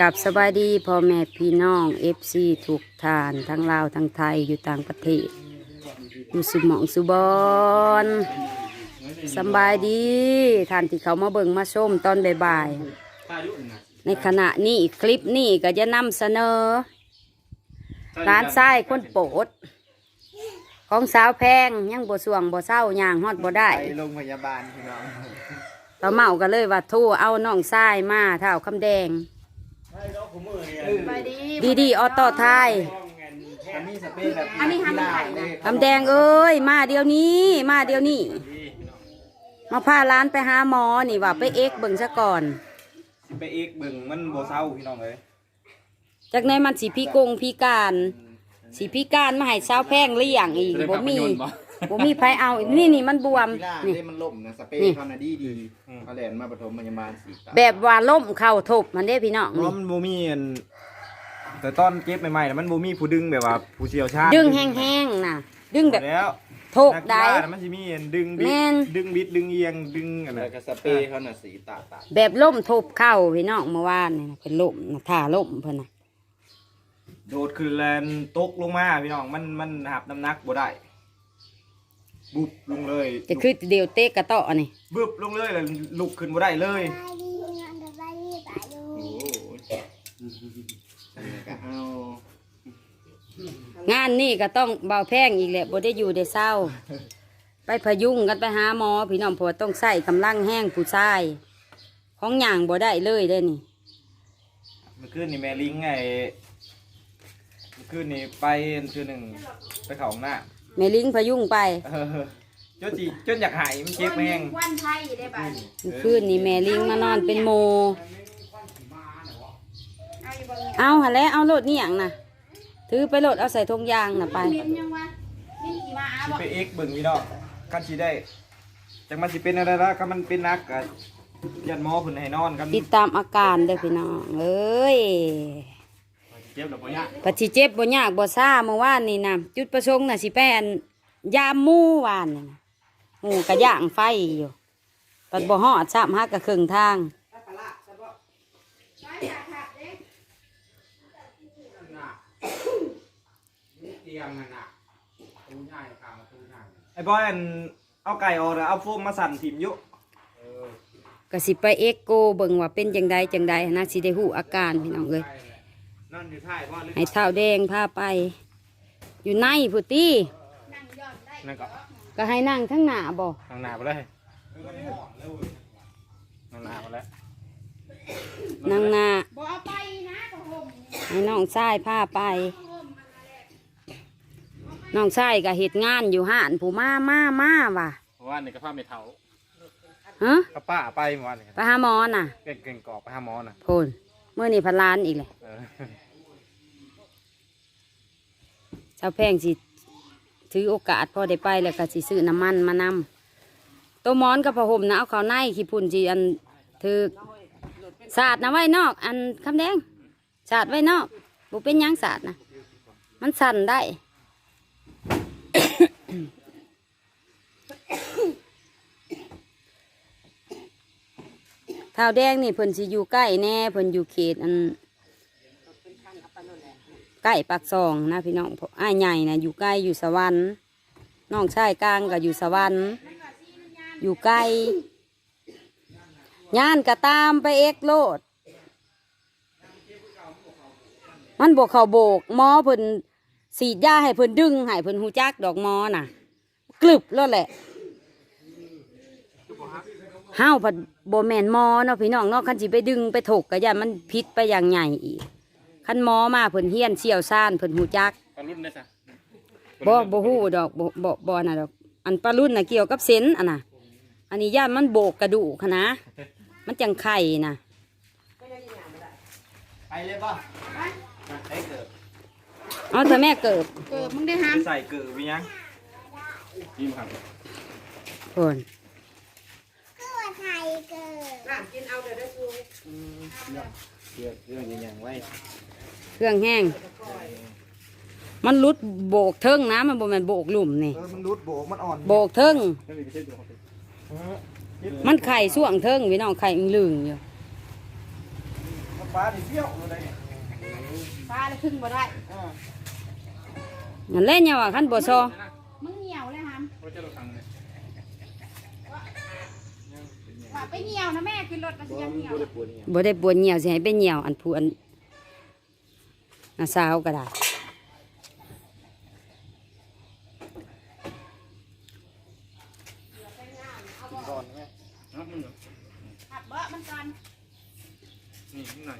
กับสบายดีพ่อแม่พี่น้องเอฟซีทุกทานทั้งลาวทั้งไทยอยู่ต่างประเทศอยู่สุหมองสุบอนสำบายดีท่านที่เขามาเบิ่งมาชมตอนบ่ายๆในขณะนี้คลิปนี้ก็จะนำเสนอ ร้านไส้คนโปรดของสาวแพงยังบ่สวงบ่เศร้าย่างฮอดบ่ได้ไปโรงพยาบาลพี่น้องเราเมากันเลยว่าโทูเอาน้องทรายมาเท่าคำแดง ดีดีออโต้ไทยอันนี้สเปรย์แบบอันนี้ทำเป็นไข่เลยคำแดงเอ้ย มาเดี๋ยวนี้ มาเดี๋ยวนี้มาพาร้านไปหาหมอนี่ว่าไปเอ็กเบิ่งซะก่อน สิไปเอกเบิ่งมันโบเศร้าพี่น้องเลยจากนั้นมันสีพิกงพิการ สีพิการมาให้สาวแพงเลี้ยงอีกบ่มีบ่มี ไผเอา นี่นี่มันบวมที่ล่านี่ เล่มันล่มนะสเปรนี่ ย์เขาน่ะดีดีเขาแลนมาปฐมพยาบาลสีตาแบบว่าล่มเข่าทบมันเด้พี่น้องเพราะมันบูมีอันแต่ตอนเก็บใหม่ๆน่ะมันบูมีผู้ดึงแบบว่าผู้เชี่ยวชาญดึงแห้งๆน่ะ ดึงแบบแล้วโทกนักีได้ ฬาน่ะมันจะมีอันดึงบิแม่ดนดึงบิดดึงเอียงดึงอันนั้แล้วนก็สเปรย์เขาน่ะสีตาตาแบบล่มทบเข่าพี่น้องเมื่อวานนี่นะเป็นล่มนะท่าล่มเพิ่นน่ะโดดขึ้นแลนตกลงมาพี่น้องมันมันหับน้ำหนักบ่ได้ บุบลงเลยจะคือเดียวเตะกระเตาะนี่บึบลงเลยแล้วลุกขึ้นบ่ได้เลยโอ้ยอันนี้ก็เอางานนี่ก็ต้องเบาแพงอีกแหละบ่ได้อยู่ได้เศร้า ไปพยุงกันไปหาหมอพี่น้องเพราะว่าต้องใส่กำลังแห้งผู้ชาย ของหย่างบ่ได้เลยเด้อนี่ เมื่อคืนนี่แม่ลิงไงเมื่อคืนนี่ไปอันคือหนึ่งไปเขาห้องน้ำ แม่ลิงพยุงไปเออจนจีจนอยากหายมันเจ็บแห้งวันไทยได้บ่เมื่อคืนนี่แม่ลิงมานอนเป็นโม เอาหะแล้วเอาโลดนี่หยังน่ะ ถือไปโลดเอาใส่ธงยางน่ะไปสิไปเอ็กเบิ่งพี่น้องกันสิได้จังมันสิเป็นอะไรละก็มันเป็นนักกะยันหมอเพิ่นให้นอนกันติดตามอาการเด้อพี่น้องเอ้ย เจ็บแล้วบ่ยากปัจจิเจ็บบ่ยากบ่ซ่าเมื่อวานนี่นะจุดประสงค์น่ะสิไปอันยามหมู่วานนี่นะหมู่กะย่างไฟอยู่ปัดบ่ฮอดซ้ำฮักกะครึ่งทางไอ้บอยอันเอาไก่ออกแล้วเอาโฟมมาสั่นถิ่มอยู่ก็สิไปเอ็กโกเบิ่งว่าเป็นจังใดจังใดนะสิได้ฮู้อาการพี่น้องเอ้ย นั่นอยู่ท้ายบ่หรือให้เท้าแดงพาไป อยู่ในพุตินั่นก็ก็ให้นั่งทั้งหน้าบ่ทางหน้าไปเลยทางหน้าไปแล้วนั่งหน้าบ่เอาไปนะก็ห่มให้น้องชายพาไป น้องชายก็เฮ็ดงานอยู่ห้านผู้มามามาว่ะเพราะว่านี่ก็พาไม่เฒ่าฮะก็ป้าไปเมื่อวานนี่ไปหาหมอน่ะเก่งเก่งกอกไปหาหมอน่ะ โพนเมื่อนี่พันล้านอีกเลยเออชาวแพงสิถือโอกาสพอได้ไปแล้วก็สิซื้อน้ำมันมานำตัวหมอนกับผ้าห่มนะเอาเขาวในขี้พุ่นจีอันถือสาดนะไว้นอก อันคำแดงสาดไว้นอกบุเป็นหยังสาดนะมันสั่นได้ ท้าวแดงนี่เพิ่นสิอยู่ใกล้แน่เพิ่นอยู่เขตอันใกล้ปากซองนะพี่น้องพราะอ้ายใหญ่นะอยู่ใกล้อยู่สวรรค์น้องชายกลางก็อยู่สวรรค์อยู่ใกล้ย่านก็ตามไปเอ็กโลด มันบอกเขาโบกหมอเพิ่นสีดยาให้เพิ่นดึงให้เพิ่นหูจักดอกหมอน่ะ กลึบแล้วแหละ ห้าวผัดโบแมนหมอเนาะพี่น้องเนาะคันสิไปดึงไปถกก็อย่ามันพิษไปอย่างใหญ่อีกคันหมอมาเพิ่นเฮียนเชี่ยวซ่านเพิ่นหูจักปลารุ่นได้ซะบ่บ่ฮู้ดอกบ่บ่บ่น่ะดอก อันปลารุ่นน่ะเกี่ยวกับเส้นอันน่ะอันนี้ย่านมันโบกกระดูกหั้นนะมันจังไข่น่ะไปเลยป่ะไปเกิดเอาแต่แม่เกิบเกิดมึงได้ห้ามใส่เกลือไปยังยิ้มครับ เพิ่นเกี่ยวเรื่องอย่างไว้เครื่องแห้ง มันรุดโบกเทิงนะมันบ่แม่นโบกหลุมนี่ เออมันรุดโบกมันอ่อนโบกเทิงมันไข่ส่วงเทิงพี่น้องไข่อึ้งลึงอยู่ฟ้านี่เปรี้ยวเลยเนี่ยฟ้าเลยขึ้นบ่ได้อ่านั่นแหละเนี่ยว่าคันบ่ซอมึงเหนียวเลยฮัมเราจะเราสั่งเลย ว่าไปเหนียวนะแม่ขึ้นรถมาสิยังเหนียว บ่ได้ปวดเหนียวสิให้ไปเหนียวอันผู้อันอาสาวก็ได้ก่อนไหมนะมึงขับเบอะมันก่อนนี่ข้างใน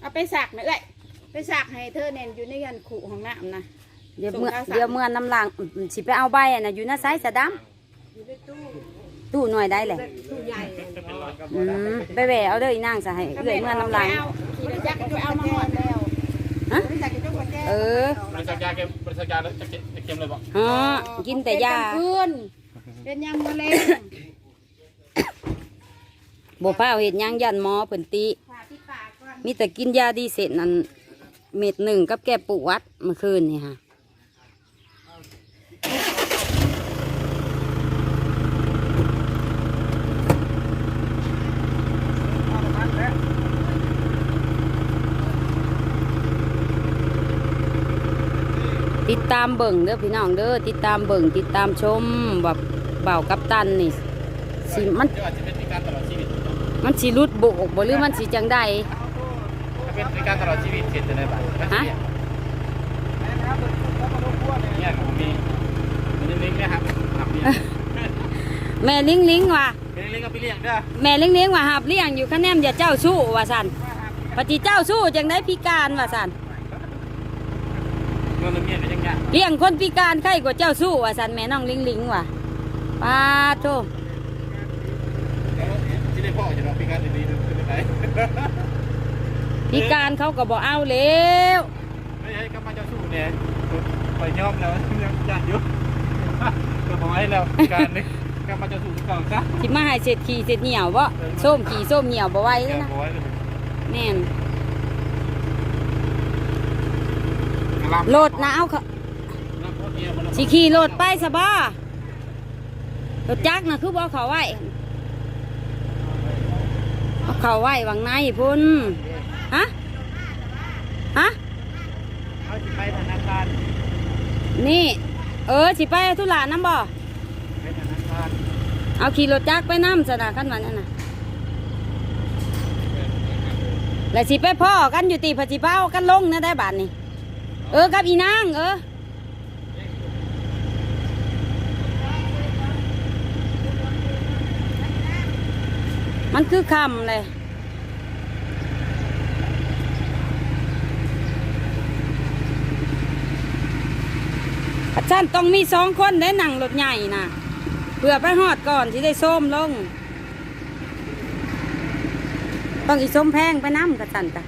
เอาไปสักนะเอ้ย ไปสักให้เธอเน้นอยู่ในเงินขู่ของน้ำนะ เดี๋ยวเมื่อส่งข้าวสาร เดี๋ยวเมื่อน้ำลางอืมสิไปเอาใบอันน่ะอยู่หน้าไซส์สะดำตู้หน่วยได้แหละอืมไปแหวะเอาเด้ออีนางสะให้เอื้อยเมื่อน้ำลางเอาขี่รถจักรไปเอามาหอดแล้วฮะ บริษัทจะจงกว่าแจ้เออบริษัทยาเค็มบริษัทยาแล้วจะเก็บจะเค็มเลยบอกฮะกินแต่ยาเป็นกลงคืนเป็นยามมะเร็งบ่พาเอาเฮ็ดหยังยันหมอเพิ่นติ ผ่าที่ปากก่อนมีแต่กินยาดีเสร็จนั่น เม็ดหนึ่งกับแก้ปวดเมื่อคืนนี่ฮะติดตามเบิ่งเด้อพี่น้องเด้อติดตามเบิ่งติดตามชมแบบเบากับตันนี่สิมันเดี๋ยวอาจจะเป็นชีวิตมันสิรุดโบกบ่หรือมันสิจังใด ถ้าเป็นพิการตลอดชีวิตเสร็จจะได้บ้างฮะ เนี่ยผมมีมีลิงก์นะครับหับเลี้ยงแม่ลิงลิงว่ะเป็นลิงก์กับพี่เลี้ยงเด้อแม่ลิงลิงว่าหับเลี้ยงอยู่คะแนนอย่าเจ้าสู้ว่าสันปฏิเจ้าสู้จังได้พิการว่าสันเงินเมียเป็นยังไงเลี้ยงคนพิการใครกว่าเจ้าสู้ว่าสันแม่น้องลิงลิงว่ะป้าโตที่ได้พ่อจะรอพิการดีๆขึ้นไป พิการเขาก็บอกเอาแล้วไม่ใช่กำลังจะสู้เนี่ยไปยอมแล้วยังยากอยู่ก็บอกให้แล้วพิการนี่กำลังจะสู้ก่อนซะที่มาให้เศษขี่เศษเหนียวบ่ส้มขี่ส้มเหนียวบ่ไหวแกเลยนะบอกไว้เลยแน่นโหลดนะเอาเขาสิขี่โหลดไปสบ้ารถจักรนะคือบ่เอาเขาไว้เอาเขาไว้วังในพุ่น ฮะฮะเขาจะไปธนาคารนี่ เออสิไปธุระน้ำบ่ไปธนาคารเอาขี่รถจักรไปน้ำสนากันวันนั้นน่ะแล้วสิไปพ่อกันอยู่ตีพจิเป้ากันลงนะได้บาทนี่เออกับอีนางเออมันคือคำเลย อาจารย์ต้องมีสองคนได้นั่งรถใหญ่นะเพื่อไปหอดก่อนที่ได้ส้มลง ต้องอีส้มแพงไปน้ำกระจันจ้ะ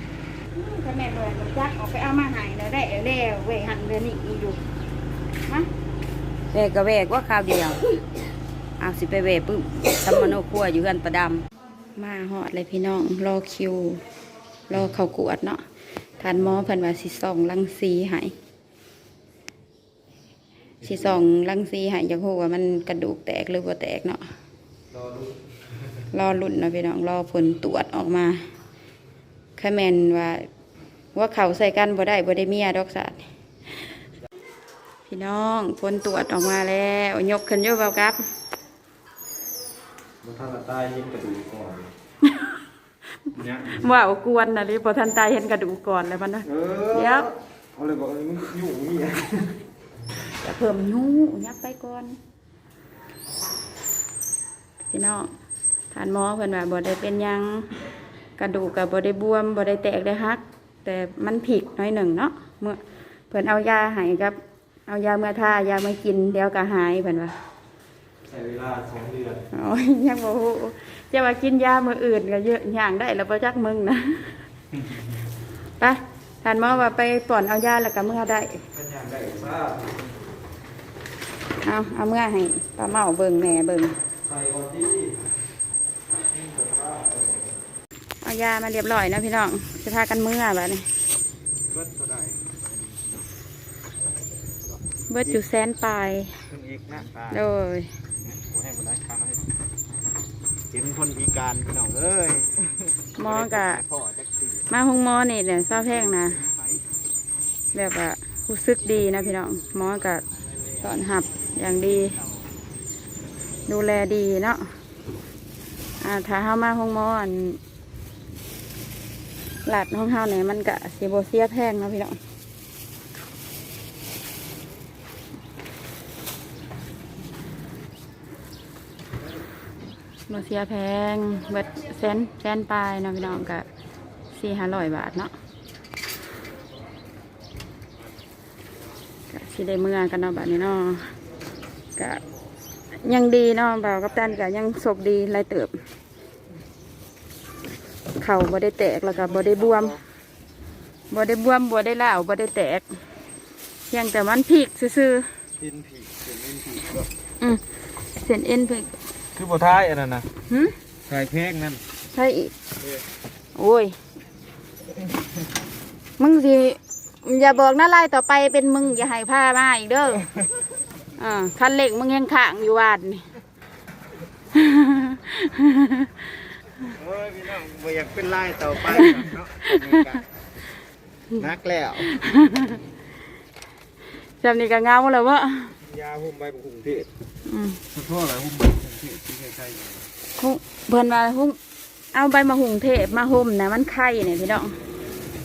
ถ้าแม่เลยรถจักรออกไปเอามาใหายแล้วได้แล้วเว้ยหันเดือนนี้อยู่ฮะแวกก็แวกว่าข้าวเดียวเอาสิไปแวกปึ๊บทำมโนครัวอยู่กันประดำมาหอดเลยพี่น้องรอคิวรอเขากวดเนาะทานหมอเพิ่นว่าสิส่องลังสีใหาย สิส่องลังสีใหายอยากรู้ว่ามันกระดูกแตกหรือบ่แตกเนาะรอรุ่นเนาะพี่น้องรอผลตรวจออกมาคะแมนว่า ว่าเขาใส่กันบ่ได้บ่ได้เมียดอกสัตว์พี่น้องผลตรวจออกมาแล้วยกขึ้นอยกเบากับมันทางใต้ยิงกระดูกก่อนเนี่ยว่าวกวนนะลิพอทันตายเห็นกระดูกก่อนเลยมันนะเอเดี๋ยวเอาเลยบอกมึงอยู่นี่ จะเพิ่มยูยับไปก่อน พี่น้องทานหมอเพิ่นว่าบ่ได้เป็นหยังกระดูกกับบ่ได้บวมบ่ได้แตกได้หัก แต่มันผิดน้อยหนึ่งเนาะเมื่อเพิ่นเอายาให้กับ เอายาเมื่อทายามากินเดี๋ยวก็หายเพิ่นว่าใช้เวลาสองเดือนโอ้ยยังบ่ฮู้จะว่ากินยามื้ออื่นก็เยอะอย่างได้แล้วบ่จักมึงนะไปทานหมอว่าไปป่อนเอายาแล้วก็เมื่อได้เป็นอย่างไรบ้า เอาเอาเมื่อให้ป้าเมาเบิ่งแม่เบิ่งใส่บอดี้เอายามาเรียบร้อยนะพี่น้องจะพากันเมื่อแบบนี้เบิดเท่าไหร่เบิดอยู่แสนปลายขึ้นอีกนะตาโดยโอ้ให้บ่ได้ข้างให้เห็นคนพิการพี่น้องเอ้ยหมอกะพ่อจักสี่มาหงหมอนี่เนี่ยซาแพงนะแบบว่ารู้สึกดีนะพี่น้องหมอกะตอนหับ อย่างดี ดูแลดีเนาะอ่าถ้าเฮามาห้องมอนหลัดห้องเฮาเนี่ยมันกะสีโบเซียแพงนะพี่น้องโบเซียแพงเบิดแสนแสนปลายนะพี่น้องกะสี่ห้าร้อยบาทเนาะกะสิได้เมื่อกันเนาะบัดนี้เนาะ กะยังดีเนาะบ่าวกับตันกะยังโชคดีหลายเติบ เข่าบ่ได้แตกแล้วก็บ่ได้บวมบ่ได้บวมบ่ได้ล่าวบ่ได้แตกเพียงแต่มันพีกซื่อกินผีเห็นเล่นผีๆอืมเส้นเอ็นพีกคือบ่ท้ายอันนั้นนะหึถ่ายเพลงนั่นใช่อีก โอ้ย มึงสิอย่าบอกนะไล่ต่อไปเป็นมึงอย่าให้ผ้ามาอีกเด้อ อ่าคันเหล็กมึงยังข้างอยู่วานนี่ โอ้ยพี่น้องบ่อยากเป็นลายต่อไปเนาะนักแล้วจำนี่ก็เงาแล้ววะยาหุ่มใบบุกเทศอืมขอโทษอะไรหุ่มใบบุกเทศที่ใครๆอยู่หุงเพิ่นมาหุงเอาใบมาหุงเทพมาห่มนะมันไข่เนี่ยพี่น้อง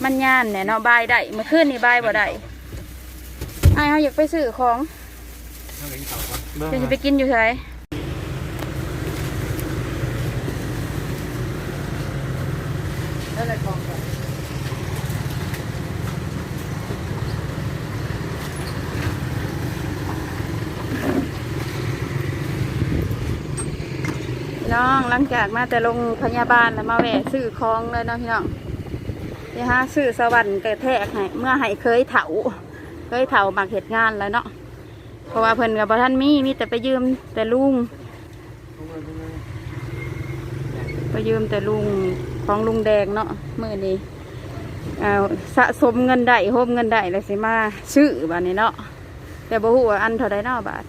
มันย่านเนี่ยเนาะบายได้เมื่อคืนนี่บายบ่ได้ไอ้ายเขาอยากไปซื้อของ จะไปกินอยู่ไหละของกันพี่น้องหลังจากมาแต่โรงพยาบาลแล้วมาแวะซื้อของเลยเนาะพี่น้องนี่ฮะซื้อสวรรค์แต่แทกให้เมื่อให้เคยเถาเคยเถามักเหตุงานแล้วเนาะ เพราะว่าเพิ่นกับท่านมีมีแต่ไปยืมแต่ลุงไปยืมแต่ลุงของลุงแดงเนาะมื่อนี้สะสมเงินได้โฮมเงินได้เลยสิมาซื้อบานนี้เนาะแต่บ่ฮู้ว่าอันเท่าไดเนาะบาท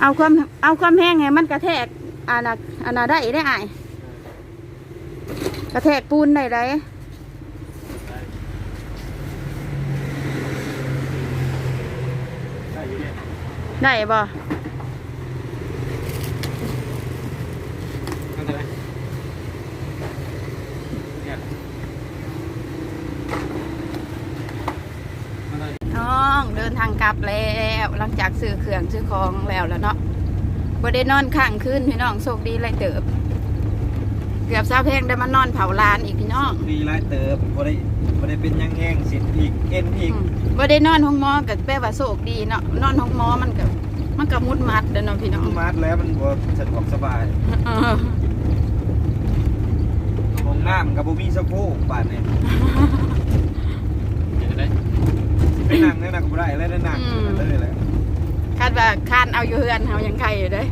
เอาความเอาความแห้งให้มันกระแทกอันน่ะอันน่ะได้ได้อกระแทกปูนได้ไดอยู่เนี่ย ได้บ่นั่นอะไรเนี่ยนั่นอะไรน้องเดินทางกลับแล้วหลังจากซื้อเครื่องซื้อของแล้วแล้วเนาะบ่ได้นอนข้างคืนพี่น้องโชคดีเลยเติบ เกือบเช้าเพลงได้มานอนเผาลานอีกพี่น้อง ดีไรเติบบ่ได้บ่ได้เป็นหยังแห้งสิอีกเอ็นอีก อืม บ่ได้นอนห้องหมอก็แปลว่าโชคดีเนาะนอนห้องหมอมันก็มันก็มุดมัดเด้อเนาะพี่น้องมาดแล้วมันบ่สะดวกสบายเออห้องน้ำกับบ่มีสะโพกป่านนี้เห็นไหมไปนั่งเนี่ยนะก็บ่ได้แล้วได้นั่งเลยแหละคาดว่าคานเอาอยู่เฮือนเฮายังไข่อยู่เด้อ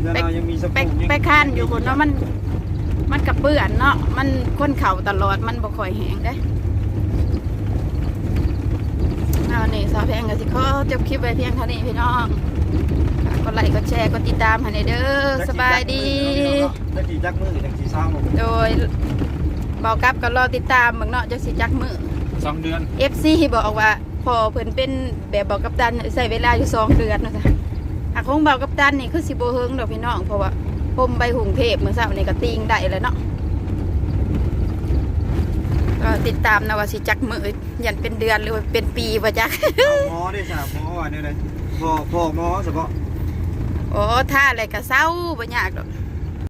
เดี๋ยวเรายังมีสะโพไปกยังไปข้านอยู่คนเนาะมัน มันกระเปื่อนเนาะมันค้นเข่าตลอดมันบ่ค่อยแห้งได้เอา นี่สาวแพงกับสิขอจบคลิปไว้เพียงเท่านี้พี่น้องฝากกดไลค์กดแชร์กดติดตามให้หน่อยเด้อสบายดีจักสิจักมือจักสิเศร้าโดยบอกกับก็รอติดตามเบิ่งเนาะจักสิจักมือ สองเดือน FC บอกว่าพอเพิ่นเป็นแบบบอกกับตันใส่เวลาอยู่สองเดือนนะจ๊ะอาคงบอกกับตันนี่คือสิบ่เฮิงดอกพี่น้องเพราะว่าผมไปหุงเทพเมื่อเช้านี่ก็ติงได้แล้วเนาะ ก็ติดตามนะว่าสิจักมือยันเป็นเดือนหรือว่าเป็นปีบ่จักหมอได้สาหมอว่าเนี่ยเลยพ่อพ่อหมอเฉพาะโอ้ท่าอะไรก็เศร้าบ่ยากดอก